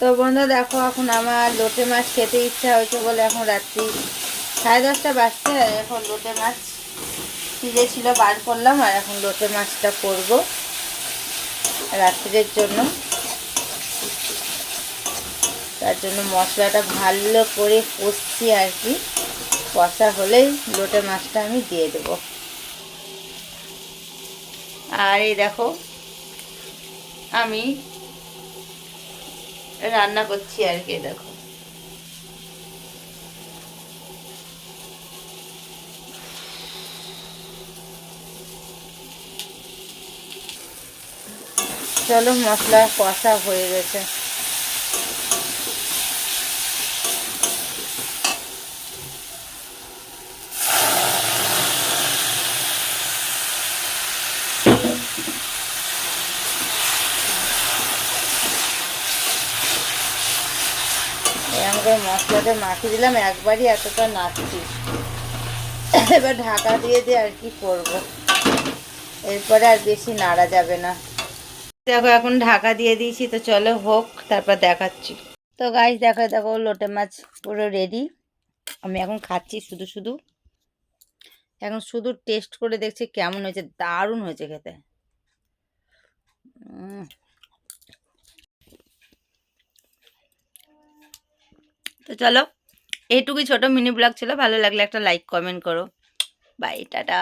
তো বন্ধু দেখো, এখন আমার লোটে মাছ খেতে ইচ্ছা হয়েছে বলে এখন রাত্রি সাড়ে দশটা বাজছে, এখন লোটে মাছ ফ্রিজে ছিল, বার করলাম, আর এখন লোটে মাছটা করব রাত্রির জন্য। তার জন্য মশলাটা ভালো করে কষছি আর কি। কষা হলেই লোটে মাছটা আমি দিয়ে দেবো। আর এই দেখো, আমি রান্না করছি আর কি দেখো। চলো মশলা কষা হয়ে গেছে। এরকম করে মশলাটা মাখিয়ে দিলাম, একবারই এতটা নাড়ছি। এবার ঢাকা দিয়ে দিয়ে আর কি করব। এরপরে আর বেশি নাড়া যাবে না। দেখো, এখন ঢাকা দিয়ে দিয়েছি, তো চলো হোক, তারপর দেখাচ্ছি। তো গাছ দেখো দেখো, লোটে মাছ পুরো রেডি আমি এখন খাচ্ছি শুধু শুধু। এখন শুধু টেস্ট করে দেখছি কেমন হয়েছে, দারুণ হয়েছে খেতে। তো চলো, এইটুকুই ছোট মিনি ব্লগ ছিল, ভালো লাগলে একটা লাইক কমেন্ট করো। Bye tata.